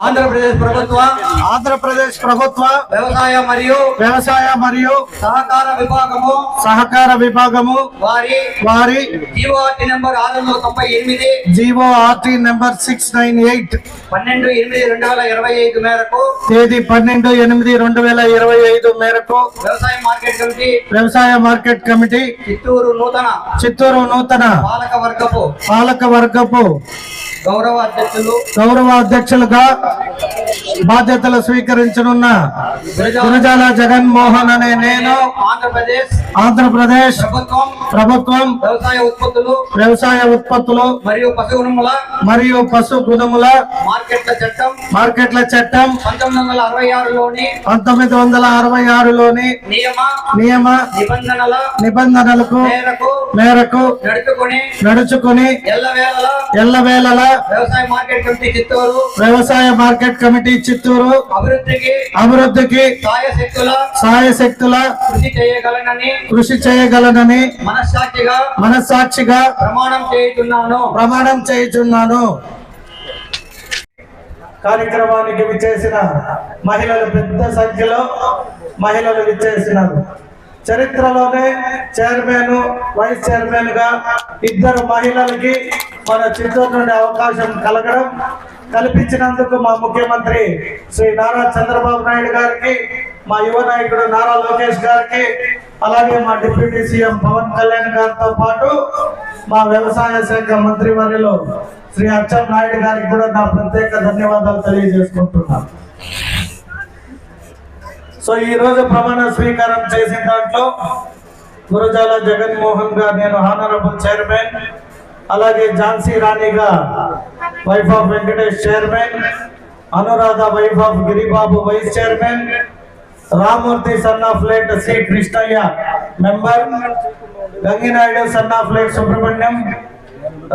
ఆంధ్రప్రదేశ్ ప్రభుత్వ ఆంధ్రప్రదేశ్ ప్రభుత్వ వ్యవసాయ మరియు వ్యవసాయ మరియు సహకార విభాగము సహకార విభాగము వారి వారి జీవోటి నెంబర్ ఆరు వందల తొంభై ఎనిమిది G O RT number six nine eight పన్నెండు ఎనిమిది రెండు వేల ఇరవై ఐదు మేరకు తేదీ పన్నెండు ఎనిమిది రెండు వేల ఇరవై ఐదు మేరకు వ్యవసాయ మార్కెట్ కమిటీ వ్యవసాయ మార్కెట్ కమిటీ చిత్తూరు నూతన చిత్తూరు నూతన పాలక వర్గపు పాలక వర్గపు గౌరవ అధ్యక్షులు గౌరవ అధ్యక్షులుగా బాధ్యతలు స్వీకరించనున్న గురజాల జగన్మోహన్ అనే నేను ఆంధ్రప్రదేశ్ ఆంధ్రప్రదేశ్ ప్రభుత్వం ప్రభుత్వం వ్యవసాయ ఉత్పత్తులు వ్యవసాయ ఉత్పత్తులు మరియు పశువుల మరియు పశు గుణముల మార్కెట్ల చట్టం మార్కెట్ల చట్టం పంతొమ్మిది వందల అరవై ఆరులోని పంతొమ్మిది వందల అరవై ఆరులోని నియమ నియమ నిబంధనల నిబంధనలకు మేరకు మేరకు నడుపుకొని నడుచుకుని ఎల్లవేళలా ఎల్లవేళలా వ్యవసాయ మార్కెట్ కమిటీ చిత్తూరు. వ్యవసాయ మార్కెట్ కమిటీ చిత్తూరు. అభివృద్ధికి అభివృద్ధికి సాయశక్తుల సాయశక్తుల కృషి చేయగలనని కృషి చేయగలనని మనస్సాక్షిగా మనస్సాక్షిగా ప్రమాణం చేయుతున్నాను ప్రమాణం చేయుచున్నాను. కార్యక్రమానికి విచ్చేసిన మహిళలు పెద్ద సంఖ్యలో మహిళలు విచ్చేసినారు. చరిత్రలోనే చైర్మన్ వైస్ చైర్మన్గా ఇద్దరు మహిళలకి మన చిత్తూరు నుండి అవకాశం కలగడం కల్పించినందుకు మా ముఖ్యమంత్రి శ్రీ నారా చంద్రబాబు నాయుడు గారికి మా యువ నాయకుడు నారా లోకేష్ గారికి అలాగే మా డిప్యూటీ సీఎం పవన్ కళ్యాణ్ గారితో పాటు మా వ్యవసాయ శాఖ మంత్రి వర్యులు శ్రీ అచ్చం నాయుడు గారికి కూడా నా ప్రత్యేక ధన్యవాదాలు తెలియజేసుకుంటున్నాను. సో ఈ రోజు ప్రమాణ స్వీకారం చేసిన దాంట్లో గురజాల జగన్మోహన్ గారు నేను హానరబుల్ చైర్మన్ అలాగే ఝాన్సీ రాణిగా wife of Venkatesh chairman Anuradha wife of Giribabu vice chairman Ramamurthy son of late C Krishnaiah member Ganginaidu son of late Subrahmanyam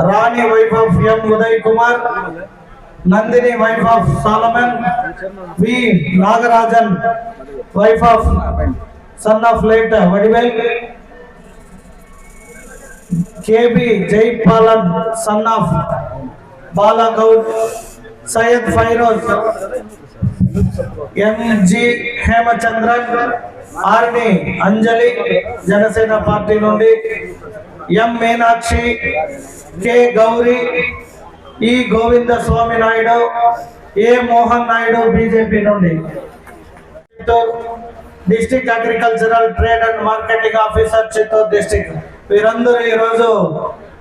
Rani wife of M Uday Kumar Nandini wife of Solomon V Nagarajan wife of son of late Vadivel KB Jaipalan son of Balagoud Syed Firoz MG Hemachandran Arni Anjali Janasena party నుండి M Meenakshi K Gowri E Govinda Swamy Naidu A Mohan Naidu BJP నుండి Chittoor district agricultural trade and marketing officer Chittoor district. వీరందరూ ఈరోజు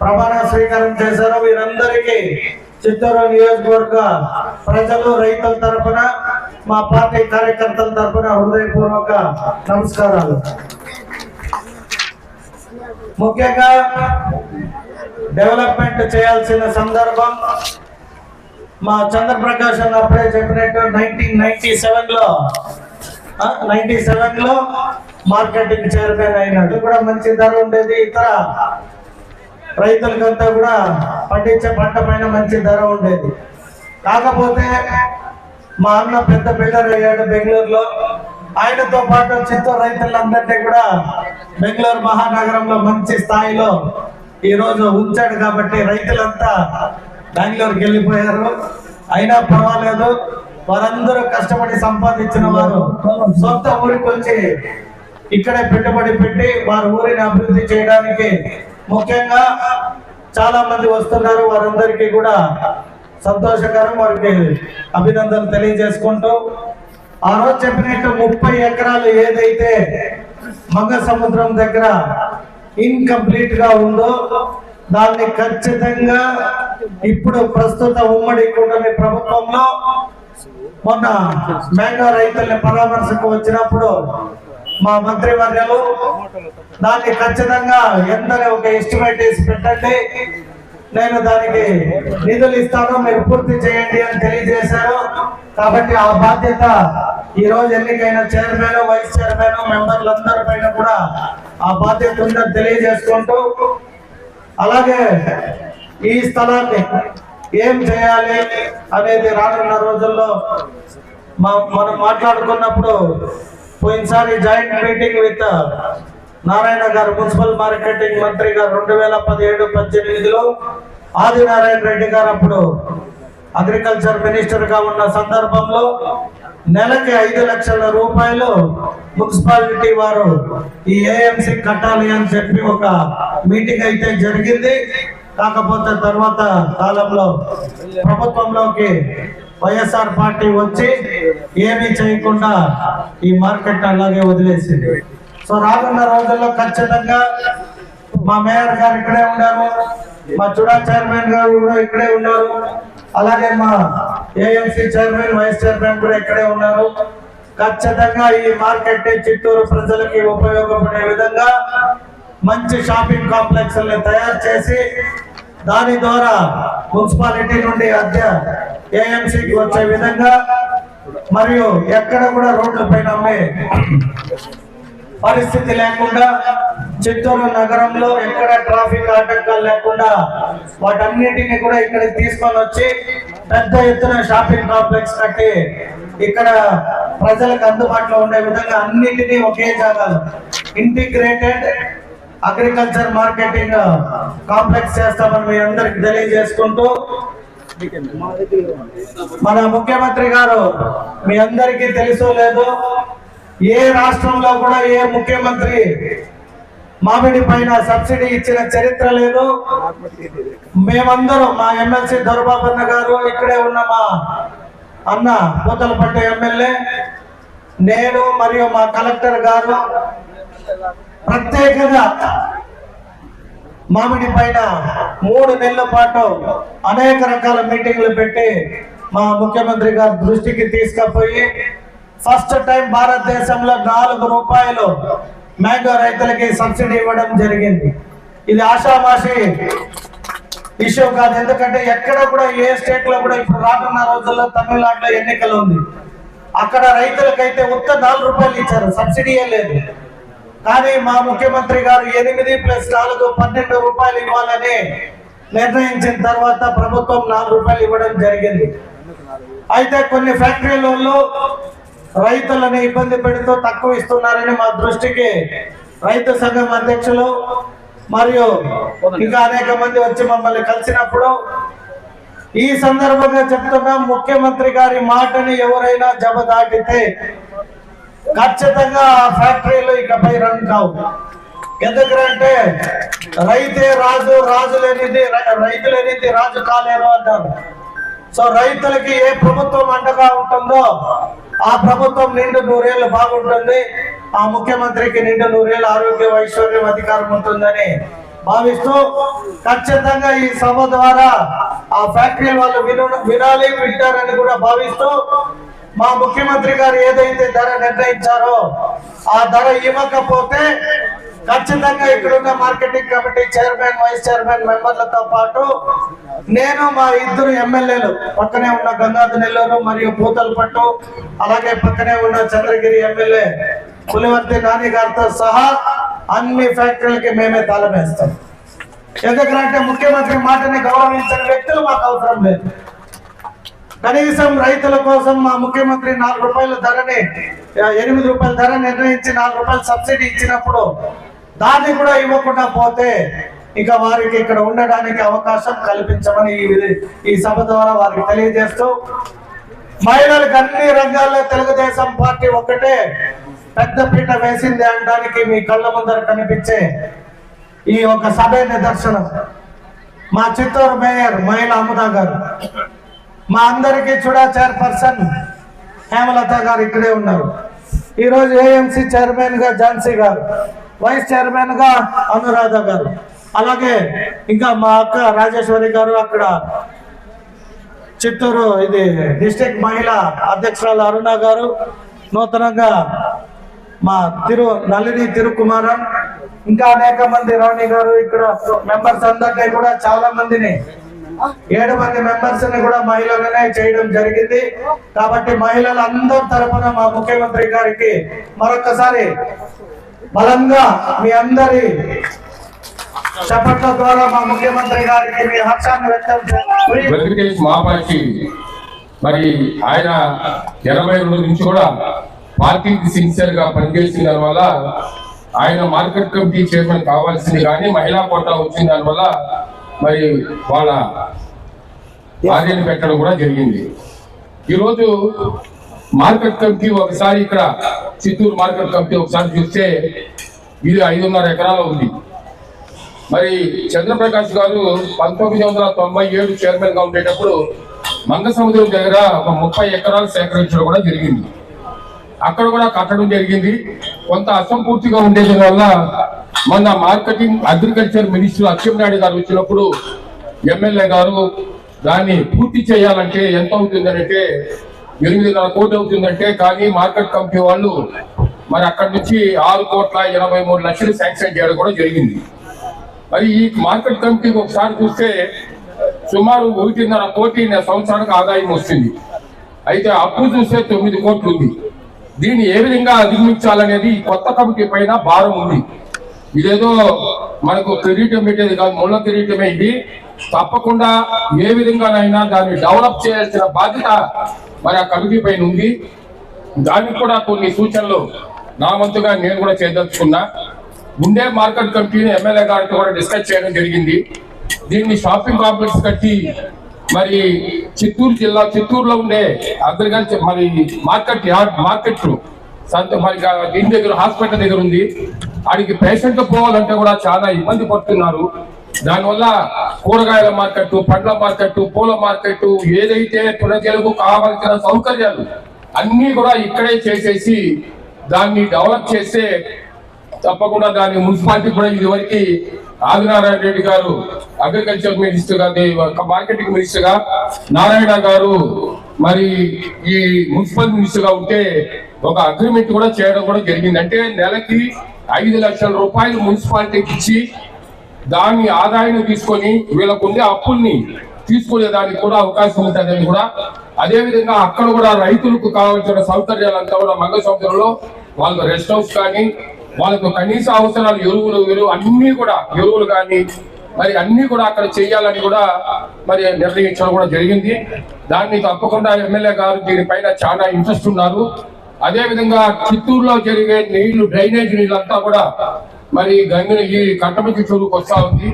ప్రమాణ స్వీకారం చేశారు. వీరందరికీ చిత్తూరు నియోజకవర్గ ప్రజలు రైతుల తరపున మా పార్టీ కార్యకర్తల తరపున హృదయపూర్వక నమస్కారాలు. ముఖ్యంగా డెవలప్మెంట్ చేయాల్సిన సందర్భం మా చంద్రప్రకాష్ అన్న అప్పుడే చెప్పినట్టు నైన్టీన్ నైన్టీ సెవెన్లో నైన్టీ సెవెన్లో మార్కెటింగ్ చైర్మన్ అయినాడు. కూడా మంచి ధర ఉండేది. ఇతర రైతులకంతా కూడా పండించే పంట పైన మంచి ధర ఉండేది. కాకపోతే మా అన్న పెద్ద బిల్డర్ అయ్యాడు బెంగళూరులో. ఆయనతో పాటు చిత్తూరు రైతులందరినీ కూడా బెంగళూరు మహానగరంలో మంచి స్థాయిలో ఈరోజు ఉంచాడు కాబట్టి రైతులంతా బెంగళూరుకి వెళ్ళిపోయారు. అయినా పర్వాలేదు. వారందరూ కష్టపడి సంపాదించిన వారు సొంత ఊరికి వచ్చి ఇక్కడే పెట్టుబడి పెట్టి వారి ఊరిని అభివృద్ధి చేయడానికి ముఖ్యంగా చాలా మంది వస్తున్నారు. వారందరికీ కూడా సంతోషకరం. వారికి అభినందనలు తెలియజేసుకుంటూ ఆ రోజు చెప్పినట్టు ముప్పై ఎకరాలు ఏదైతే మంగ సముద్రం దగ్గర ఇన్కంప్లీట్గా ఉందో దాన్ని ఖచ్చితంగా ఇప్పుడు ప్రస్తుత ఉమ్మడి కూటమి ప్రభుత్వంలో మొన్న మ్యాంగో రైతుల్ని పరామర్శకు వచ్చినప్పుడు మా మంత్రి వర్యాలు దాన్ని ఖచ్చితంగా ఎంతనే ఒక ఎస్టిమేట్ వేసి పెట్టండి. నేను దానికి నిధులు ఇస్తాను మీరు పూర్తి చేయండి అని తెలియజేశారు. కాబట్టి ఆ బాధ్యత ఈ రోజు ఎన్నికైన చైర్మన్ వైస్ చైర్మన్ మెంబర్లందరి పైన కూడా ఆ బాధ్యత ఉందని తెలియజేసుకుంటూ అలాగే ఈ స్థలాన్ని ఏం చేయాలి అనేది రానున్న రోజుల్లో మనం మాట్లాడుకున్నప్పుడు పోయినసారి జాయింట్ మీటింగ్ విత్ నారాయణ గారు మున్సిపల్ మార్కెటింగ్ మంత్రి గారు రెండు వేల పదిహేడు పద్దెనిమిదిలో ఆదినారాయణ రెడ్డి గారు అప్పుడు అగ్రికల్చర్ మినిస్టర్గా ఉన్న సందర్భంలో నెలకి ఐదు లక్షల రూపాయలు మున్సిపాలిటీ వారు ఈ ఏఎంసీ కట్టాలి అని చెప్పి ఒక మీటింగ్ అయితే జరిగింది. కాకపోతే తర్వాత కాలంలో ప్రభుత్వంలోకి వైఎస్ఆర్ పార్టీ వచ్చి ఏమీ చేయకుండా ఈ మార్కెట్ అలాగే వదిలేసింది. సో రానున్న రోజుల్లో ఖచ్చితంగా మా మేయర్ గారు ఇక్కడే ఉన్నారు మా చుడా చైర్మన్ గారు కూడా ఇక్కడే ఉన్నారు అలాగే మా ఏఎంసీ చైర్మన్ వైస్ చైర్మన్ కూడా ఇక్కడే ఉన్నారు. ఖచ్చితంగా ఈ మార్కెట్ చిత్తూరు ప్రజలకి ఉపయోగపడే విధంగా మంచి షాపింగ్ కాంప్లెక్స్ తయారు చేసి దాని ద్వారా మున్సిపాలిటీ నుండి అద్దె ఏఎంసీకి వచ్చే విధంగా మరియు ఎక్కడ కూడా రోడ్ల పైన అమ్మే పరిస్థితి లేకుండా చిత్తూరు నగరంలో ఎక్కడ ట్రాఫిక్ ఆటంకాలు లేకుండా వాటన్నిటిని కూడా ఇక్కడికి తీసుకొని వచ్చి పెద్ద ఎత్తున షాపింగ్ కాంప్లెక్స్ కట్టి ఇక్కడ ప్రజలకు అందుబాటులో ఉండే విధంగా అన్నిటినీ ఒకే జాగాలో ఇంటిగ్రేటెడ్ అగ్రికల్చర్ మార్కెటింగ్ కాంప్లెక్స్ చేస్తామని మీ అందరికి తెలియజేసుకుంటూ మన ముఖ్యమంత్రి గారు మీ అందరికీ తెలుసు లేదు ఏ రాష్ట్రంలో కూడా ఏ ముఖ్యమంత్రి మామిడి పైన సబ్సిడీ ఇచ్చిన చరిత్ర లేదు. మేమందరం మా ఎమ్మెల్సీ దొరబాబన్న గారు ఇక్కడే ఉన్న మా అన్న పూతలపట్టు ఎమ్మెల్యే నేను మరియు మా కలెక్టర్ గారు ప్రత్యేకంగా మామిడి పైన మూడు నెలల పాటు అనేక రకాల మీటింగ్లు పెట్టి మా ముఖ్యమంత్రి గారి దృష్టికి తీసుకుపోయి ఫస్ట్ టైం భారతదేశంలో నాలుగు రూపాయలు మ్యాంగో రైతులకి సబ్సిడీ ఇవ్వడం జరిగింది. ఇది ఆషామాషి ఇష్యూ కాదు. ఎందుకంటే ఎక్కడ కూడా ఏ స్టేట్లో కూడా ఇప్పుడు రానున్న రోజుల్లో తమిళనాడులో ఎన్నికలు ఉంది. అక్కడ రైతులకైతే ఉత్త నాలుగు రూపాయలు ఇచ్చారు. సబ్సిడీయే లేదు. కానీ మా ముఖ్యమంత్రి గారు ఎనిమిది ప్లస్ నాలుగు పన్నెండు రూపాయలు ఇవ్వాలని నిర్ణయించిన తర్వాత ప్రభుత్వం నాలుగు రూపాయలు ఇవ్వడం జరిగింది. అయితే కొన్ని ఫ్యాక్టరీల వాళ్ళు రైతులను ఇబ్బంది పెడుతూ తక్కువ ఇస్తున్నారని మా దృష్టికి రైతు సంఘం అధ్యక్షులు మరియు ఇంకా అనేక మంది వచ్చి మమ్మల్ని కలిసినప్పుడు ఈ సందర్భంగా చెప్తున్నా ముఖ్యమంత్రి గారి మాటని ఎవరైనా జబ దాటితే ఖచ్చితంగా ఆ ఫ్యాక్టరీలు ఇకపై రన్ కావు. ఎందుకంటే రైతే రాజు రాజు లేనిది రైతు లేనిది రాజు కాలేరు అంటారు. సో రైతులకి ఏ ప్రభుత్వం అండగా ఉంటుందో ఆ ప్రభుత్వం నిండు నూరేళ్ళు బాగుంటుంది. ఆ ముఖ్యమంత్రికి నిండు నూరేళ్ళు ఆరోగ్యం ఐశ్వర్యం అధికారం ఉంటుందని భావిస్తూ ఖచ్చితంగా ఈ సభ ద్వారా ఆ ఫ్యాక్టరీ వాళ్ళు వినాలి వింటారని కూడా భావిస్తూ మా ముఖ్యమంత్రి గారు ఏదైతే ధర నిర్ణయించారో ఆ ధర ఇవ్వకపోతే ఖచ్చితంగా ఇక్కడున్న marketing committee chairman vice chairman మెంబర్లతో పాటు నేను మా ఇద్దరు ఎమ్మెల్యేలు పక్కనే ఉన్న గంగాధర నెల్లూరు మరియు పూతలపట్టు అలాగే పక్కనే ఉన్న చంద్రగిరి ఎమ్మెల్యే పులివర్తి నాని గారితో సహా అన్ని ఫ్యాక్టరీలకి మేమే తాళం ఎందుకంటే ముఖ్యమంత్రి మాటని గౌరవించిన వ్యక్తులు మాకు అవసరం లేదు. కనీసం రైతుల కోసం మా ముఖ్యమంత్రి నాలుగు రూపాయల ధరని ఎనిమిది రూపాయల ధర నిర్ణయించి నాలుగు రూపాయల సబ్సిడీ ఇచ్చినప్పుడు దాన్ని కూడా ఇవ్వకుండా పోతే ఇక వారికి ఇక్కడ ఉండడానికి అవకాశం కల్పించమని ఈ ఈ సభ ద్వారా వారికి తెలియజేస్తూ మహిళలకు అన్ని రంగాల్లో తెలుగుదేశం పార్టీ ఒక్కటే పెద్దపీట వేసింది అనడానికి మీ కళ్ళ ముందర కనిపించే ఈ ఒక సభ నిదర్శనం. మా చిత్తూరు మేయర్ మహిళ అమృత గారు. మా అందరికీ చూడా చైర్పర్సన్ హేమలత గారు ఇక్కడే ఉన్నారు. ఈరోజు ఏఎంసీ చైర్మన్గా ఝాన్సీ గారు వైస్ చైర్మన్గా అనురాధ గారు. అలాగే ఇంకా మా అక్క రాజేశ్వరి గారు అక్కడ చిత్తూరు ఇది డిస్టిక్ మహిళా అధ్యక్షురాలు అరుణ గారు నూతనంగా మా తిరు నళిని తిరుకుమారన్ ఇంకా అనేక మంది రాణి గారు ఇక్కడ మెంబర్స్ అందరినీ కూడా చాలా మందిని ఏడు మంది మెంబర్స్ని కూడా మహిళలనే చేయడం జరిగింది. కాబట్టి మహిళల అందరి తరపున మా ముఖ్యమంత్రి గారికి మరొకసారి బలంగా మీ అందరి చప్పట్ల ద్వారా మా ముఖ్యమంత్రి గారికి మీ హర్షాన్ని వ్యక్తం మరి ఆయన ఎనభై రెండు నుంచి కూడా పార్టీకి సిన్సియర్గా పనిచేసిన దానివల్ల ఆయన మార్కెట్ కమిటీ చైర్మన్ కావాల్సింది కానీ మహిళా కోటా వచ్చిన దానివల్ల మరి వాళ్ళ భార్యను పెట్టడం కూడా జరిగింది. ఈరోజు మార్కెట్ కమిటీ ఒకసారి ఇక్కడ చిత్తూరు మార్కెట్ కమిటీ ఒకసారి చూస్తే ఇది ఐదున్నర ఎకరాలు ఉంది. మరి చంద్రప్రకాష్ గారు పంతొమ్మిది వందల తొంభై ఏడు చైర్మన్గా ఉండేటప్పుడు మంగ సముద్రం దగ్గర ఒక ముప్పై ఎకరాలు సేకరించడం కూడా జరిగింది. అక్కడ కూడా కట్టడం జరిగింది. కొంత అసంపూర్తిగా ఉండేది వల్ల మొన్న మార్కెటింగ్ అగ్రికల్చర్ మినిస్టర్ అచ్చెన్నాయుడు గారు వచ్చినప్పుడు ఎమ్మెల్యే గారు దాన్ని పూర్తి చేయాలంటే ఎంత అవుతుందంటే ఎనిమిదిన్నర కోట్లు అవుతుందంటే కానీ మార్కెట్ కమిటీ వాళ్ళు మరి అక్కడి నుంచి ఆరు కోట్ల ఎనభై మూడు లక్షలు శాంక్షన్ చేయడం కూడా జరిగింది. మరి ఈ మార్కెట్ కమిటీకి ఒకసారి చూస్తే సుమారు ఒకటిన్నర కోటి సంవత్సరానికి ఆదాయం వస్తుంది. అయితే అప్పు చూస్తే తొమ్మిది కోట్లు ఉంది. దీన్ని ఏ విధంగా అధిగమించాలనేది కొత్త కమిటీ పైన భారం ఉంది. ఇదేదో మనకు కిరీటం పెట్టేది కాదు ముళ్ళ కిరీటమే ఇది తప్పకుండా ఏ విధంగానైనా దాన్ని డెవలప్ చేయాల్సిన బాధ్యత మరి ఆ కమిటీ పైన ఉంది. దానికి కూడా కొన్ని సూచనలు నా వంతుగా నేను కూడా చేయదలుచుకున్నా. ముందే మార్కెట్ కమిటీని ఎమ్మెల్యే గారితో కూడా డిస్కస్ చేయడం జరిగింది. దీన్ని షాపింగ్ కాంప్లెక్స్ కట్టి మరి చిత్తూరు జిల్లా చిత్తూరులో ఉండే అగ్రికల్చర్ మరి మార్కెట్ యార్డ్ మార్కెట్ సంత మరి దీని దగ్గర హాస్పిటల్ దగ్గర ఉంది. ఆడికి పేషెంట్ పోవాలంటే కూడా చాలా ఇబ్బంది పడుతున్నారు. దానివల్ల కూరగాయల మార్కెట్ పండ్ల మార్కెట్ పూల మార్కెట్ ఏదైతే ప్రజలకు కావాల్సిన సౌకర్యాలు అన్ని కూడా ఇక్కడే చేసేసి దాన్ని డెవలప్ చేస్తే తప్పకుండా దాన్ని మున్సిపాలిటీ కూడా ఇదివరకు ఆదినారాయణ రెడ్డి గారు అగ్రికల్చర్ మినిస్టర్గా మార్కెటింగ్ మినిస్టర్గా నారాయణ గారు మరి ఈ మున్సిపల్ మినిస్టర్గా ఉంటే ఒక అగ్రిమెంట్ కూడా చేయడం కూడా జరిగింది. అంటే నెలకి ఐదు లక్షల రూపాయలు మున్సిపాలిటీకి ఇచ్చి దాని ఆదాయం తీసుకొని వీళ్ళకు ఉండే అప్పుల్ని తీసుకునే దానికి కూడా అవకాశం ఉంటుందని కూడా. అదేవిధంగా అక్కడ కూడా రైతులకు కావాల్సిన సౌకర్యాలంతా కూడా మంగళ సౌకర్యంలో వాళ్ళకు రెస్ట్ హౌస్ కానీ వాళ్ళకు కనీస అవసరాలు ఎరువులు ఎరువు అన్ని కూడా ఎరువులు కానీ మరి అన్ని కూడా అక్కడ చేయాలని కూడా మరి నిర్ణయించడం కూడా జరిగింది. దాన్ని తప్పకుండా ఎమ్మెల్యే గారు దీనిపైన చాలా ఇంట్రెస్ట్ ఉన్నారు. అదేవిధంగా చిత్తూరులో జరిగే నీళ్ళు డ్రైనేజ్ నీళ్ళంతా కూడా మరి గంగని ఈ కట్టమకి చెరువుకు వస్తా ఉంది.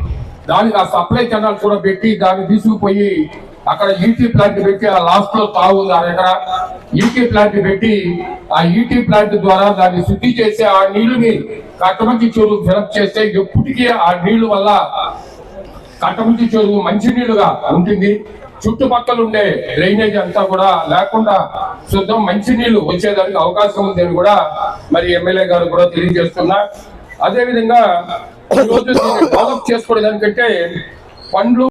దానికి ఆ సప్లై కెనాల్ కూడా పెట్టి దాన్ని తీసుకుపోయి అక్కడ ఈటీ ప్లాంట్ పెట్టి ఆ లాస్ట్లో తాగుంది ఆ దగ్గర ఈటీ ప్లాంట్ పెట్టి ఆ ఈటీ ప్లాంట్ ద్వారా దాన్ని శుద్ధి చేసి ఆ నీళ్ళుని కట్టమకి చెరువు ఫిలప్ చేస్తే ఎప్పటికీ ఆ నీళ్ళు వల్ల కట్టముంచి చెరువు మంచినీళ్ళుగా ఉంటుంది. చుట్టుపక్కల ఉండే డ్రైనేజ్ అంతా కూడా లేకుండా శుద్ధం మంచినీళ్ళు వచ్చేదానికి అవకాశం ఉందని కూడా మరి ఎమ్మెల్యే గారు కూడా తెలియజేస్తున్నా. అదే విధంగా డెవలప్ రోజు దానికంటే పండ్లు